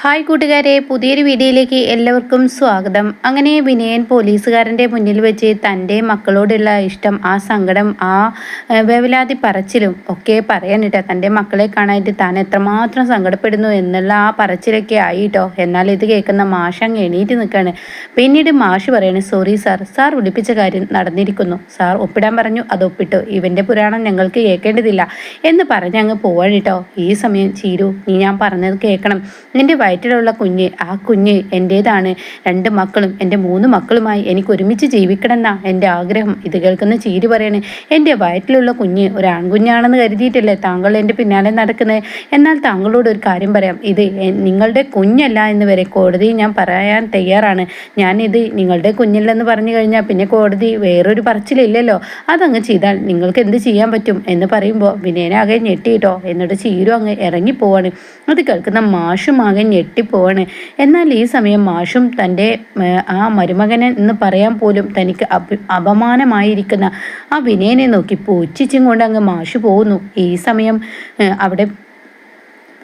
Hi കൂട്ടുകാരെ പുതിയൊരു വീഡിയോയിലേക്ക് എല്ലാവർക്കും സ്വാഗതം. അങ്ങനെ വിനയൻ പോലീസുകാരന്റെ മുന്നിൽ വെച്ച് തന്റെ മക്കളോടുള്ള ഇഷ്ടം ആ സങ്കടം ആ വേവലാതി പറച്ചിലും ഒക്കെ പറയാനിട്ടോ തന്റെ മക്കളെ കാണാനായിട്ട് താൻ എത്രമാത്രം സങ്കടപ്പെടുന്നു എന്നുള്ള ആ പറച്ചിലൊക്കെ ആയിട്ടോ എന്നാൽ ഇത് കേൾക്കുന്ന മാഷ് അങ്ങ് എണീറ്റ് നിൽക്കുകയാണ് പിന്നീട് മാഷ് പറയാണ് സോറി സാർ സാർ വിളിപ്പിച്ച കാര്യം നടന്നിരിക്കുന്നു. സാർ ഒപ്പിടാൻ പറഞ്ഞു അത് ഒപ്പിട്ടു. ഇവന്റെ പുരാണം ഞങ്ങൾക്ക് കേൾക്കേണ്ടതില്ല എന്ന് പറഞ്ഞ് അങ്ങ് കേട്ടോ ഈ സമയം ചീരു നീ ഞാൻ പറഞ്ഞത് കേൾക്കണം. നിന്റെ വയറ്റിലുള്ള കുഞ്ഞ് ആ കുഞ്ഞ് എന്റേതാണ് രണ്ട് മക്കളും എന്റെ മൂന്ന് മക്കളുമായി എനിക്ക് ഒരുമിച്ച് ജീവിക്കണമെന്നാ എന്റെ ആഗ്രഹം. ഇത് കേൾക്കുന്ന ചീരി പറയണേ എന്റെ വയറ്റിലുള്ള കുഞ്ഞ് ഒരു ആൺകുഞ്ഞാണെന്ന് കരുതിയിട്ടല്ലേ താങ്കൾ എന്റെ പിന്നാലെ നടക്കുന്നത് എന്നാൽ താങ്കളോട് ഒരു കാര്യം പറയാം. ഇത് നിങ്ങളുടെ കുഞ്ഞല്ല എന്ന് വരെ കോടതി ഞാൻ പറയാൻ തയ്യാറാണ്. ഞാനിത് നിങ്ങളുടെ കുഞ്ഞില്ലെന്ന് പറഞ്ഞു കഴിഞ്ഞാൽ പിന്നെ കോടതി വേറൊരു പറച്ചിലില്ലല്ലോ. അതങ്ങ് ചെയ്താൽ നിങ്ങൾക്ക് എന്ത് ചെയ്യാൻ പറ്റും? എന്ന് പറയുമ്പോൾ വിനയനാകെ ഞെട്ടിയിട്ടോ എന്നിട്ട് ചീരു അങ്ങ് ഇറങ്ങിപ്പോവാണ്. അത് കേൾക്കുന്ന മാഷുമാകെ ഞെട്ടിപ്പോവാണ്. എന്നാൽ ഈ സമയം മാഷും തന്റെ ആ മരുമകനെ എന്ന് പറയാൻ പോലും തനിക്ക് അപമാനമായിരിക്കുന്ന ആ വിനയനെ നോക്കി പൂച്ചിച്ചും കൊണ്ട് അങ്ങ് മാഷു പോകുന്നു. ഈ സമയം അവിടെ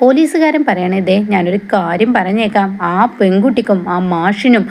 പോലീസുകാരൻ പറയണതേ ഞാനൊരു കാര്യം പറഞ്ഞേക്കാം. ആ പെൺകുട്ടിക്കും ആ മാഷിനും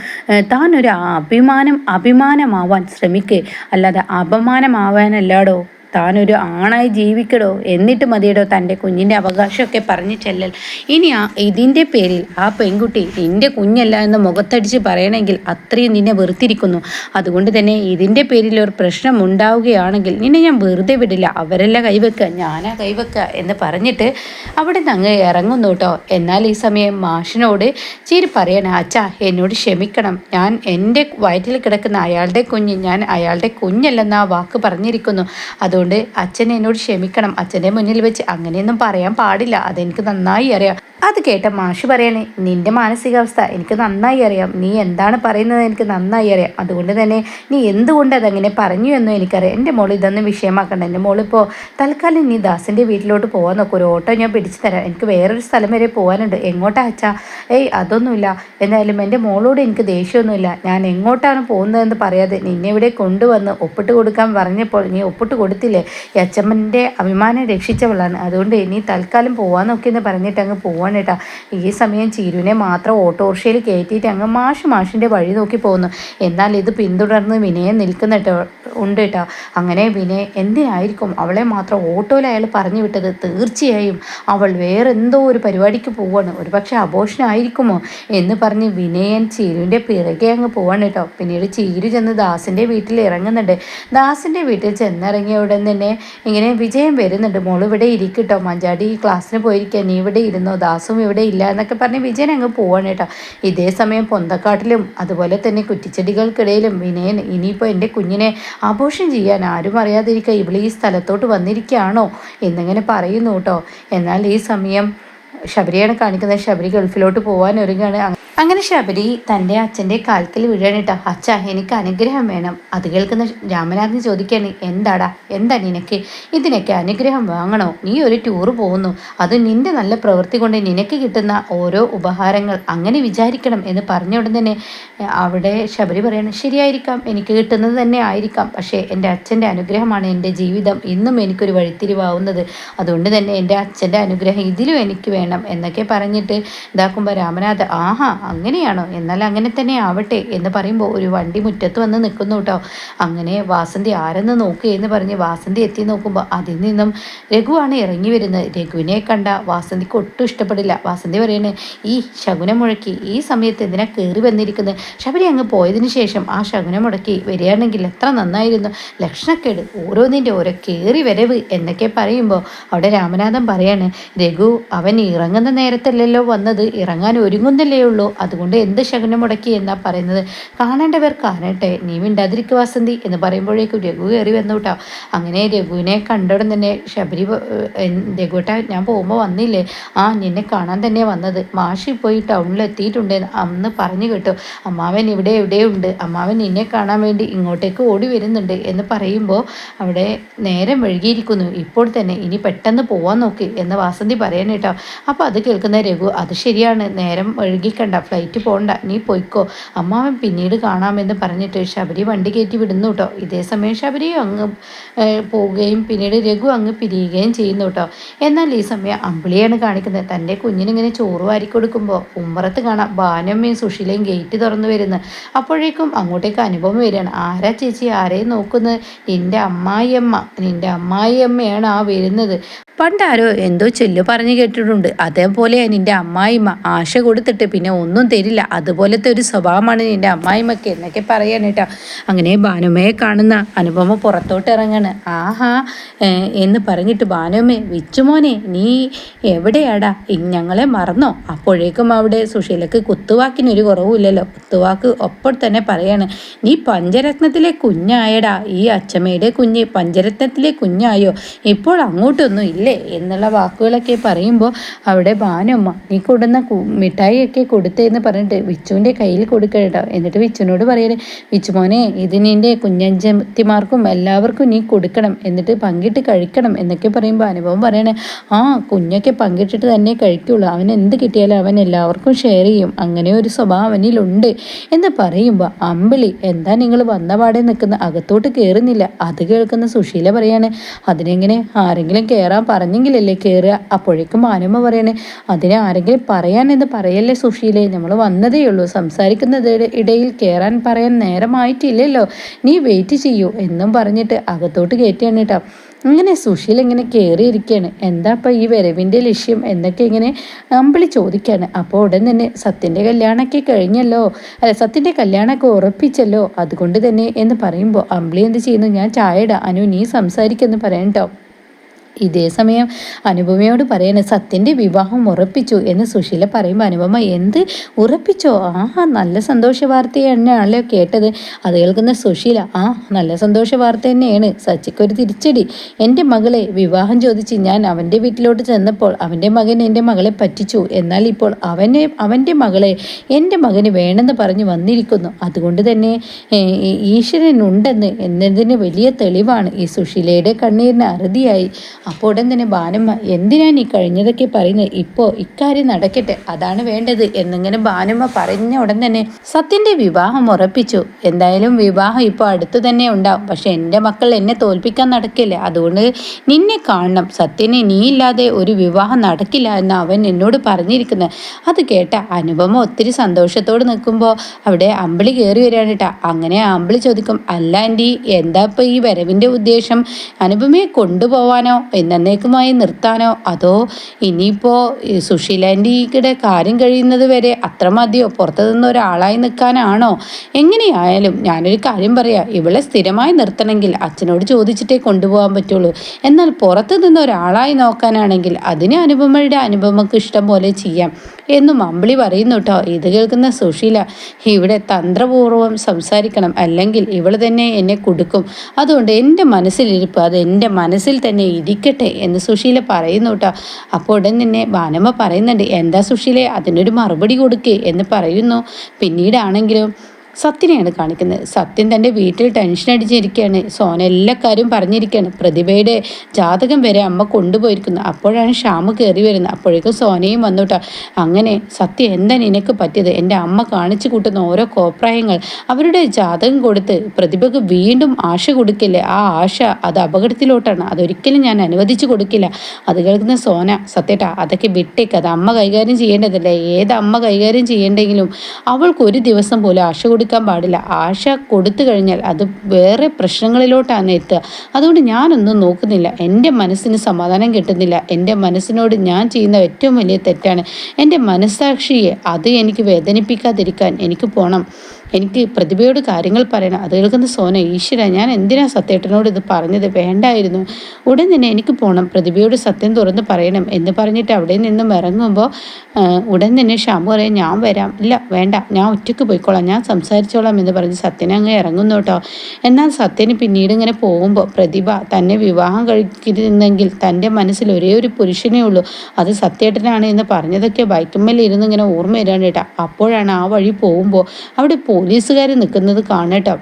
താൻ ഒരു അഭിമാനം അഭിമാനമാവാൻ ശ്രമിക്കേ. അല്ലാതെ അപമാനമാവാനല്ലാടോ. താനൊരു ആണായി ജീവിക്കടോ എന്നിട്ട് മതിയടോ തന്റെ കുഞ്ഞിന്റെ അവകാശമൊക്കെ പറഞ്ഞു ചെല്ലൽ. ഇനി ആ ഇതിന്റെ പേരിൽ ആ പെൺകുട്ടി എന്റെ കുഞ്ഞല്ല എന്ന് മുഖത്തടിച്ച് പറയണമെങ്കിൽ അത്രയും നിന്നെ വെറുത്തിരിക്കുന്നു. അതുകൊണ്ട് തന്നെ ഇതിന്റെ പേരിൽ ഒരു പ്രശ്നം ഉണ്ടാവുകയാണെങ്കിൽ നിന്നെ ഞാൻ വെറുതെ വിടില്ല. അവരല്ല കൈവെക്കുക ഞാനാ കൈവെക്കുക എന്ന് പറഞ്ഞിട്ട് അവിടെ നിന്ന് അങ്ങ് ഇറങ്ങുന്നു കേട്ടോ. എന്നാൽ ഈ സമയം മാഷിനോട് ചിരി പറയണേ അച്ഛാ എന്നോട് ക്ഷമിക്കണം. ഞാൻ എന്റെ വയറ്റിൽ കിടക്കുന്ന അയാളുടെ കുഞ്ഞ് ഞാൻ അയാളുടെ കുഞ്ഞല്ലെന്ന് ആ വാക്ക് പറഞ്ഞിരിക്കുന്നു. അതുകൊണ്ട് അതുകൊണ്ട് അച്ഛൻ എന്നോട് ക്ഷമിക്കണം. അച്ഛന്റെ മുന്നിൽ വെച്ച് അങ്ങനെയൊന്നും പറയാൻ പാടില്ല. അതെനിക്ക് നന്നായി അറിയാം. അത് കേട്ട മാഷ് പറയണേ നിന്റെ മാനസികാവസ്ഥ എനിക്ക് നന്നായി അറിയാം. നീ എന്താണ് പറയുന്നത് എനിക്ക് നന്നായി അറിയാം. അതുകൊണ്ട് തന്നെ നീ എന്തുകൊണ്ട് അതങ്ങനെ പറഞ്ഞു എന്നും എനിക്കറിയാം. എന്റെ മോൾ ഇതൊന്നും വിഷയമാക്കണ്ട. എന്റെ മോളിപ്പോൾ തൽക്കാലം നീ ദാസിന്റെ വീട്ടിലോട്ട് പോകാൻ നോക്കും. ഒരു ഓട്ടോ ഞാൻ പിടിച്ചു തരാം. എനിക്ക് വേറൊരു സ്ഥലം വരെ പോകാനുണ്ട് എങ്ങോട്ടാ അച്ഛാ? ഏയ് അതൊന്നുമില്ല. എന്തായാലും എന്റെ മോളോട് എനിക്ക് ദേഷ്യമൊന്നുമില്ല. ഞാൻ എങ്ങോട്ടാണ് പോകുന്നതെന്ന് പറയാതെ നിന്നെ ഇവിടെ കൊണ്ടുവന്ന് ഒപ്പിട്ട് കൊടുക്കാൻ പറഞ്ഞപ്പോൾ നീ ഒപ്പിട്ട് കൊടുത്തില്ലേ? ഈ അച്ഛമ്മന്റെ അഭിമാനം രക്ഷിച്ചവളാണ്. അതുകൊണ്ട് നീ തൽക്കാലം പോകാൻ നോക്കിയെന്ന് പറഞ്ഞിട്ട് അങ്ങ് പോവാൻ പോവാണ് ഈ സമയം ചീരുവിനെ മാത്രം ഓട്ടോറിക്ഷയിൽ കയറ്റിയിട്ട് അങ്ങ് മാഷ് മാഷിന്റെ വഴി നോക്കി പോകുന്നു. എന്നാൽ ഇത് പിന്തുടർന്ന് വിനയം നിൽക്കുന്ന ഉണ്ട് കേട്ടോ അങ്ങനെ വിനയ എന്തിനായിരിക്കും അവളെ മാത്രം ഓട്ടോയിൽ അയാൾ പറഞ്ഞു വിട്ടത്? തീർച്ചയായും അവൾ വേറെന്തോ ഒരു പരിപാടിക്ക് പോവാണ്. ഒരു പക്ഷേ അബോഷനായിരിക്കുമോ എന്ന് പറഞ്ഞ് വിനയൻ ചീരുവിന്റെ പിറകെ അങ്ങ് പോവാണ് കേട്ടോ പിന്നീട് ചീരു ചെന്ന് ദാസിന്റെ വീട്ടിൽ ഇറങ്ങുന്നുണ്ട്. ദാസിന്റെ വീട്ടിൽ ചെന്നിറങ്ങിയ ഉടൻ തന്നെ ഇങ്ങനെ വിജയം വരുന്നുണ്ട്. മോൾ ഇവിടെ ഇരിക്കട്ടോ മഞ്ചാടി ക്ലാസ്സിന് പോയിരിക്കാൻ നീ ഇവിടെ ഇരുന്നോ? ദാസ് വാസും ഇവിടെ ഇല്ല എന്നൊക്കെ പറഞ്ഞ് വിജയൻ അങ്ങ് പോവാണ് കേട്ടോ. ഇതേ സമയം പൊന്തക്കാട്ടിലും അതുപോലെ തന്നെ കുറ്റിച്ചെടികൾക്കിടയിലും വിനയൻ ഇനിയിപ്പോൾ എന്റെ കുഞ്ഞിനെ ആഘോഷം ചെയ്യാൻ ആരും അറിയാതിരിക്കുക ഇവിടെ ഈ സ്ഥലത്തോട്ട് വന്നിരിക്കുകയാണോ എന്നിങ്ങനെ പറയുന്നു കേട്ടോ. എന്നാൽ ഈ സമയം ശബരിയാണ് കാണിക്കുന്നത്. ശബരി ഗൾഫിലോട്ട് പോകാൻ ഒരുങ്ങാണ്. അങ്ങനെ ശബരി തന്റെ അച്ഛന്റെ കാലത്തിൽ കേട്ടോ. അച്ഛ എനിക്ക് അനുഗ്രഹം വേണം. അത് കേൾക്കുന്ന രാമനാഥൻ ചോദിക്കാണ് എന്താടാ? എന്താ നിനക്ക്? ഇതിനൊക്കെ അനുഗ്രഹം വാങ്ങണോ? നീ ഒരു ടൂർ പോകുന്നു. അത് നിന്റെ നല്ല പ്രവൃത്തി കൊണ്ട് നിനക്ക് കിട്ടുന്ന ഓരോ ഉപഹാരങ്ങൾ അങ്ങനെ വിചാരിക്കണം എന്ന് പറഞ്ഞ ഉടൻ തന്നെ അവിടെ ശബരി പറയണം ശരിയായിരിക്കാം. എനിക്ക് കിട്ടുന്നത് തന്നെ ആയിരിക്കാം. പക്ഷേ എന്റെ അച്ഛന്റെ അനുഗ്രഹമാണ് എന്റെ ജീവിതം. ഇന്നും എനിക്കൊരു വഴിത്തിരിവാവുന്നത്. അതുകൊണ്ട് തന്നെ എന്റെ അച്ഛന്റെ അനുഗ്രഹം ഇതിലും എനിക്ക് വേണം എന്നൊക്കെ പറഞ്ഞിട്ട് ഇതാക്കുമ്പോൾ രാമനാഥ് ആഹാ അങ്ങനെയാണോ? എന്നാൽ അങ്ങനെ തന്നെ ആവട്ടെ എന്ന് പറയുമ്പോൾ ഒരു വണ്ടി മുറ്റത്ത് വന്ന് നിൽക്കുന്നു കേട്ടോ. അങ്ങനെ വാസന്തി ആരെന്ന് നോക്കുക എന്ന് പറഞ്ഞ് വാസന്തി എത്തി നോക്കുമ്പോൾ അതിൽ നിന്നും രഘുവാണ് ഇറങ്ങി വരുന്നത്. രഘുവിനെ കണ്ട വാസന്തിക്ക് ഒട്ടും ഇഷ്ടപ്പെടില്ല. വാസന്തി പറയണേ ഈ ശകുനം മുഴക്കി ഈ സമയത്ത് എന്തിനാ കയറി വന്നിരിക്കുന്നത്? ശബരി അങ്ങ് പോയതിന് ശേഷം ആ ശകുനം മുടക്കി വരികയാണെങ്കിൽ എത്ര നന്നായിരുന്നു. ലക്ഷണക്കേട് ഓരോന്നിന്റെ ഓരോ കയറി വരവ് എന്നൊക്കെ പറയുമ്പോൾ അവിടെ രാമനാഥൻ പറയാണ് രഘു അവൻ ഇറങ്ങുന്ന നേരത്തല്ലല്ലോ വന്നത്. ഇറങ്ങാൻ ഒരുങ്ങുന്നില്ലേ ഉള്ളൂ. അതുകൊണ്ട് എന്ത് ശകുനം മുടക്കി എന്നാ പറയുന്നത്? കാണേണ്ടവർ കാണട്ടെ നീ മിണ്ടാതിരിക്കുക വാസന്തി എന്ന് പറയുമ്പോഴേക്കും രഘു കയറി വന്നു കേട്ടോ അങ്ങനെ രഘുവിനെ കണ്ടോടം തന്നെ ശബരി രഘുട്ട ഞാൻ പോകുമ്പോൾ വന്നില്ലേ? ആ നിന്നെ കാണാൻ തന്നെ വന്നത്. മാഷി പോയി ടൗണിൽ എത്തിയിട്ടുണ്ട്. അന്ന് പറഞ്ഞു കേട്ടു അമ്മാവൻ ഇവിടെ എവിടെയുണ്ട്? അമ്മാവൻ നിന്നെ കാണാൻ വേണ്ടി ഇങ്ങോട്ടേക്ക് ഓടി വരുന്നുണ്ട് എന്ന് പറയുമ്പോൾ അവിടെ നേരം വഴുകിയിരിക്കുന്നു ഇപ്പോൾ തന്നെ ഇനി പെട്ടെന്ന് പോവാൻ നോക്കി എന്ന് വാസന്തി പറയാൻ കേട്ടോ അപ്പോൾ അത് കേൾക്കുന്ന രഘു അത് ശരിയാണ്. നേരം വഴുകിക്കണ്ട ഫ്ലൈറ്റ് പോകണ്ട നീ പോയിക്കോ. അമ്മാവൻ പിന്നീട് കാണാമെന്ന് പറഞ്ഞിട്ട് ശബരി വണ്ടി കയറ്റി വിടുന്നു കേട്ടോ ഇതേ സമയം ശബരിയും അങ്ങ് പോവുകയും പിന്നീട് രഘു അങ്ങ് പിരിയുകയും ചെയ്യുന്നു കേട്ടോ എന്നാൽ ഈ സമയം അമ്പിളിയാണ് കാണിക്കുന്നത്. തന്റെ കുഞ്ഞിനിങ്ങനെ ചോറ് വാരി കൊടുക്കുമ്പോൾ ഉമ്മറത്ത് കാണാം ബാനമ്മയും സുശീലയും ഗേറ്റ് തുറന്നു വരുന്നത് അപ്പോഴേക്കും അങ്ങോട്ടേക്ക് അനുഭവം വരികയാണ്. ആരാ ചേച്ചി? ആരെയും നോക്കുന്നത് നിന്റെ അമ്മായിയമ്മ. നിന്റെ അമ്മായിയമ്മയാണ് ആ വരുന്നത്. പണ്ടാരോ എന്തോ ചെല്ലു പറഞ്ഞു കേട്ടിട്ടുണ്ട്. അതേപോലെയാണ് നിന്റെ അമ്മായിമ്മ ആശ കൊടുത്തിട്ട് പിന്നെ ഒന്നും തരില്ല. അതുപോലത്തെ ഒരു സ്വഭാവമാണ് എന്റെ അമ്മായിമ്മക്ക് എന്നൊക്കെ പറയാണ് കേട്ടോ. അങ്ങനെ ഭാനുമയെ കാണുന്ന അനുപമ പുറത്തോട്ട് ഇറങ്ങാണ്. ആഹാ എന്ന് പറഞ്ഞിട്ട് ഭാനുമേ വിച്ചുമോനെ നീ എവിടെയാടാ? ഞങ്ങളെ മറന്നോ? അപ്പോഴേക്കും അവിടെ സുശീലക്ക് കുത്തുവാക്കിനൊരു കുറവുമില്ലല്ലോ കുത്തുവാക്ക് ഒപ്പം തന്നെ പറയാണ് നീ പഞ്ചരത്നത്തിലെ കുഞ്ഞായടാ. ഈ അച്ഛമ്മയുടെ കുഞ്ഞ് പഞ്ചരത്നത്തിലെ കുഞ്ഞായോ? ഇപ്പോൾ അങ്ങോട്ടൊന്നും ഇല്ലേ? എന്നുള്ള വാക്കുകളൊക്കെ പറയുമ്പോൾ അവിടെ ഭാനുമ്മ നീ കൊടുന്ന മിഠായിയൊക്കെ കൊടുത്തേന്ന് പറഞ്ഞിട്ട് വിച്ചുവിന്റെ കയ്യിൽ കൊടുക്കട്ടോ എന്നിട്ട് വിച്ചുവിനോട് പറയണേ വിച്ചുമോനെ ഇത് നിന്റെ കുഞ്ഞഞ്ചത്തിമാർക്കും എല്ലാവർക്കും നീ കൊടുക്കണം. എന്നിട്ട് പങ്കിട്ട് കഴിക്കണം. എന്നൊക്കെ പറയുമ്പോൾ അനുഭവം പറയണേ ആ കുഞ്ഞൊക്കെ പങ്കിട്ടിട്ട് തന്നെ കഴിക്കുള്ളൂ. അവൻ എന്ത് കിട്ടിയാലും അവൻ എല്ലാവർക്കും ഷെയർ ചെയ്യും. അങ്ങനെ ഒരു സ്വഭാവം അവനിലുണ്ട്. എന്ന് പറയുമ്പോൾ അമ്പിളി എന്താ നിങ്ങൾ വന്ന പാടെ നിൽക്കുന്ന? അകത്തോട്ട് കയറുന്നില്ല അത് കേൾക്കുന്ന സുശീല പറയാണ് അതിനെങ്ങനെ ആരെങ്കിലും കയറാൻ പറഞ്ഞെങ്കിലല്ലേ കയറുക അപ്പോഴേക്കും മാനമ്മ പറയണേ അതിനെ ആരെങ്കിലും പറയാനെന്ന് പറയല്ലേ സുശീലേ? നമ്മൾ വന്നതേ ഉള്ളൂ. സംസാരിക്കുന്നത് ഇടയിൽ കയറാൻ പറയാൻ നേരമായിട്ടില്ലല്ലോ. നീ വെയിറ്റ് ചെയ്യൂ എന്നും പറഞ്ഞിട്ട് അകത്തോട്ട് കയറ്റിയാണ് കേട്ടോ. ഇങ്ങനെ സുശീൽ ഇങ്ങനെ കയറിയിരിക്കുകയാണ് എന്താ ഇപ്പം ഈ വരവിന്റെ ലക്ഷ്യം എന്നൊക്കെ ഇങ്ങനെ അമ്പിളി ചോദിക്കുകയാണ്. അപ്പോൾ ഉടൻ തന്നെ സത്യന്റെ കല്യാണമൊക്കെ കഴിഞ്ഞല്ലോ. അല്ല സത്യന്റെ കല്യാണമൊക്കെ ഉറപ്പിച്ചല്ലോ. അതുകൊണ്ട് തന്നെ എന്ന് പറയുമ്പോൾ അമ്പിളി എന്ത് ചെയ്യുന്നു? ഞാൻ ചായയിടാം അനു നീ സംസാരിക്കുമെന്ന് പറയാം കേട്ടോ ഇതേ സമയം അനുപമയോട് പറയണേ സത്യന്റെ വിവാഹം ഉറപ്പിച്ചു. എന്ന് സുശീല പറയുമ്പോൾ അനുപമ എന്ത് ഉറപ്പിച്ചോ? ആ നല്ല സന്തോഷ വാർത്ത തന്നെയാണല്ലോ കേട്ടത്. അത് കേൾക്കുന്ന സുശീല ആ നല്ല സന്തോഷ വാർത്ത തന്നെയാണ്. സച്ചിക്കൊരു തിരിച്ചടി. എന്റെ മകളെ വിവാഹം ചോദിച്ച് ഞാൻ അവന്റെ വീട്ടിലോട്ട് ചെന്നപ്പോൾ അവന്റെ മകൻ എന്റെ മകളെ പറ്റിച്ചു. എന്നാൽ ഇപ്പോൾ അവനെ അവന്റെ മകളെ എന്റെ മകന് വേണമെന്ന് പറഞ്ഞു വന്നിരിക്കുന്നു. അതുകൊണ്ട് തന്നെ ഈശ്വരൻ ഉണ്ടെന്ന് എന്നതിന് വലിയ തെളിവാണ്. ഈ സുശീലയുടെ കണ്ണീരിന് അറുതിയായി. അപ്പോൾ ഉടൻ തന്നെ ബാനമ്മ എന്തിനാണ് ഈ കഴിഞ്ഞതൊക്കെ പറയുന്നത്? ഇപ്പോൾ ഇക്കാര്യം നടക്കട്ടെ അതാണ് വേണ്ടത് എന്നിങ്ങനെ ബാനമ്മ പറഞ്ഞ ഉടൻ തന്നെ സത്യന്റെ വിവാഹം ഉറപ്പിച്ചു. എന്തായാലും വിവാഹം ഇപ്പോൾ അടുത്ത് തന്നെ ഉണ്ടാവും. പക്ഷേ എന്റെ മക്കൾ എന്നെ തോൽപ്പിക്കാൻ നടക്കില്ല. അതുകൊണ്ട് നിന്നെ കാണണം. സത്യനെ നീ ഇല്ലാതെ ഒരു വിവാഹം നടക്കില്ല എന്ന് അവൻ എന്നോട് പറഞ്ഞിരിക്കുന്നത് അത് കേട്ട അനുപമ ഒത്തിരി സന്തോഷത്തോട് നിൽക്കുമ്പോൾ അവിടെ അമ്പിളി കയറി വരികയാണ് കേട്ടോ അങ്ങനെ അമ്പിളി ചോദിക്കും അല്ല ആന്റി എന്താ ഇപ്പോൾ ഈ വരവിന്റെ ഉദ്ദേശം? അനുപമയെ കൊണ്ടുപോവാനോ? എന്നേക്കുമായി നിർത്താനോ? അതോ ഇനിയിപ്പോൾ സുശീലാന്റിയുടെ കാര്യം കഴിയുന്നത് വരെ അത്ര മതിയോ? പുറത്തു നിന്ന് ഒരാളായി നിൽക്കാനാണോ? എങ്ങനെയായാലും ഞാനൊരു കാര്യം പറയാം. ഇവളെ സ്ഥിരമായി നിർത്തണമെങ്കിൽ അച്ഛനോട് ചോദിച്ചിട്ടേ കൊണ്ടുപോകാൻ പറ്റുള്ളൂ. എന്നാൽ പുറത്തു നിന്ന് ഒരാളായി നോക്കാനാണെങ്കിൽ അതിന് അനുപമയുടെ അനുപമക്ക് ഇഷ്ടം പോലെ ചെയ്യാം. എന്നും അമ്പിളി പറയുന്നു കേട്ടോ ഇത് കേൾക്കുന്ന സുശീല ഇവിടെ തന്ത്രപൂർവം സംസാരിക്കണം. അല്ലെങ്കിൽ ഇവൾ തന്നെ എന്നെ കൊടുക്കും. അതുകൊണ്ട് എന്റെ മനസ്സിലിരിപ്പ് അത് എന്റെ മനസ്സിൽ തന്നെ ഇരിക്കട്ടെ എന്ന് സുശീല പറയുന്നു കേട്ടോ അപ്പോൾ ഉടൻ തന്നെ ബാനമ്മ പറയുന്നുണ്ട് എന്താ സുശീലെ അതിനൊരു മറുപടി കൊടുക്കേ എന്ന് പറയുന്നു. പിന്നീടാണെങ്കിലും സത്യനെയാണ് കാണിക്കുന്നത്. സത്യൻ തന്റെ വീട്ടിൽ ടെൻഷൻ അടിച്ചിരിക്കുകയാണ്. സോന എല്ലാ കാര്യവും പറഞ്ഞിരിക്കുകയാണ്. പ്രതിഭയുടെ ജാതകം വരെ അമ്മ കൊണ്ടുപോയിരിക്കുന്നു. അപ്പോഴാണ് ഷ്യാമ് കയറി വരുന്നത്. അപ്പോഴേക്കും സോനയും വന്നുട്ടോ അങ്ങനെ സത്യം എന്താ നിനക്ക് പറ്റിയത്? എന്റെ അമ്മ കാണിച്ചു കൂട്ടുന്ന ഓരോ കോപ്രായങ്ങൾ അവരുടെ ജാതകം കൊടുത്ത് പ്രതിഭക്ക് വീണ്ടും ആശ കൊടുക്കില്ലേ? ആ ആശ അത് അപകടത്തിലോട്ടാണ്. അതൊരിക്കലും ഞാൻ അനുവദിച്ചു കൊടുക്കില്ല. അത് കേൾക്കുന്ന സോന സത്യട്ടാ അതൊക്കെ വിട്ടേക്ക്. അത് അമ്മ കൈകാര്യം ചെയ്യേണ്ടതല്ലേ? ഏത് അമ്മ കൈകാര്യം ചെയ്യേണ്ടെങ്കിലും അവൾക്ക് ഒരു ദിവസം പോലും ആശ കൊടുക്കാൻ പാടില്ല. ആശ കൊടുത്തു കഴിഞ്ഞാൽ അത് വേറെ പ്രശ്നങ്ങളിലോട്ടാണ് എത്തുക. അതുകൊണ്ട് ഞാനൊന്നും നോക്കുന്നില്ല. എന്റെ മനസ്സിന് സമാധാനം കിട്ടുന്നില്ല. എന്റെ മനസ്സിനോട് ഞാൻ ചെയ്യുന്ന ഏറ്റവും വലിയ തെറ്റാണ്. എന്റെ മനസ്സാക്ഷിയെ അത് എനിക്ക് വേദനിപ്പിക്കാതിരിക്കാൻ എനിക്ക് പോകണം എനിക്ക് പ്രതിഭയോട് കാര്യങ്ങൾ പറയണം. അത് കേൾക്കുന്ന സോന ഈശ്വര ഞാൻ എന്തിനാ സത്യേട്ടനോട് ഇത് പറഞ്ഞത്? വേണ്ടായിരുന്നു. ഉടൻ തന്നെ എനിക്ക് പോകണം പ്രതിഭയോട് സത്യം തുറന്ന് പറയണം. എന്ന് പറഞ്ഞിട്ട് അവിടെ നിന്നും ഇറങ്ങുമ്പോൾ ഉടൻ തന്നെ ഷാമു പറയാം ഞാൻ വരാം. ഇല്ല വേണ്ട. ഞാൻ ഒറ്റയ്ക്ക് പോയിക്കോളാം. ഞാൻ സംസാരിച്ചോളാം എന്ന് പറഞ്ഞ് സത്യനെ അങ്ങ് ഇറങ്ങുന്നു കേട്ടോ. എന്നാൽ സത്യന് പിന്നീട് ഇങ്ങനെ പോകുമ്പോൾ പ്രതിഭ തന്നെ വിവാഹം കഴിക്കുന്നെങ്കിൽ തന്റെ മനസ്സിൽ ഒരേ ഒരു പുരുഷനേ ഉള്ളൂ. അത് സത്യേട്ടനാണ് എന്ന് പറഞ്ഞതൊക്കെ ബൈക്കുമ്മലിരുന്ന് ഇങ്ങനെ ഓർമ്മ വരാണ് കേട്ടോ. അപ്പോഴാണ് ആ വഴി പോകുമ്പോൾ അവിടെ പോലീസുകാർ നിൽക്കുന്നത് കാണട്ടോ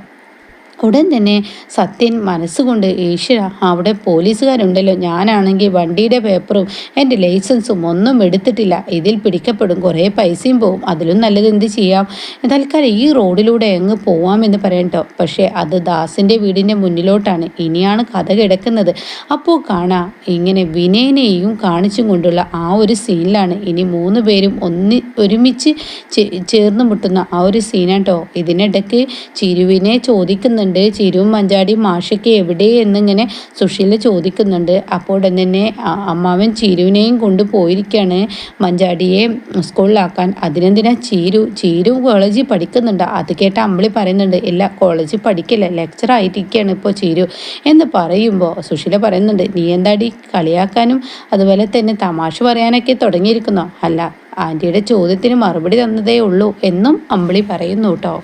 ഉടൻ തന്നെ സത്യൻ മനസ്സുകൊണ്ട് ഈശ്വര അവിടെ പോലീസുകാരുണ്ടല്ലോ. ഞാനാണെങ്കിൽ വണ്ടിയുടെ പേപ്പറും എന്റെ ലൈസൻസും ഒന്നും എടുത്തിട്ടില്ല. ഇതിൽ പിടിക്കപ്പെടും കുറേ പൈസയും പോവും. അതിലും നല്ലത് എന്ത് ചെയ്യാം? തൽക്കാലം ഈ റോഡിലൂടെ എങ്ങ് പോവാമെന്ന് പറയട്ടോ പക്ഷേ അത് ദാസിന്റെ വീടിന്റെ മുന്നിലോട്ടാണ്. ഇനിയാണ് കഥ കിടക്കുന്നത്. അപ്പോൾ കാണാം. ഇങ്ങനെ വിനയനെയും കാണിച്ചും കൊണ്ടുള്ള ആ ഒരു സീനിലാണ് ഇനി മൂന്ന് പേരും ഒന്ന് ഒരുമിച്ച് ചേർന്ന് മുട്ടുന്ന ആ ഒരു സീനാട്ടോ ഇതിനിടയ്ക്ക് ചിരുവിനെ ചോദിക്കുന്നുണ്ട്. ചോദിക്കുന്നുണ്ട് ചിരുവും മഞ്ചാടി മാഷയ്ക്ക് എവിടെ? എന്നിങ്ങനെ സുശീല ചോദിക്കുന്നുണ്ട്. അപ്പോൾ ഉടൻ തന്നെ അമ്മാവൻ ചിരുവിനെയും കൊണ്ട് പോയിരിക്കുകയാണ് മഞ്ചാടിയെ സ്കൂളിലാക്കാൻ. അതിനെന്തിനാ? ചീരു ചീരു കോളേജിൽ പഠിക്കുന്നുണ്ട്. അത് കേട്ട അമ്പിളി പറയുന്നുണ്ട് ഇല്ല കോളേജിൽ പഠിക്കില്ല ലെക്ചർ ആയിട്ടിരിക്കുകയാണ് ഇപ്പോൾ ചീരു. എന്ന് പറയുമ്പോൾ സുശീല പറയുന്നുണ്ട് നീ എന്താടി കളിയാക്കാനും അതുപോലെ തന്നെ തമാശ പറയാനൊക്കെ തുടങ്ങിയിരിക്കുന്നോ? അല്ല ആന്റിയുടെ ചോദ്യത്തിന് മറുപടി തന്നതേ ഉള്ളൂ എന്നും അമ്പിളി പറയുന്നു കേട്ടോ.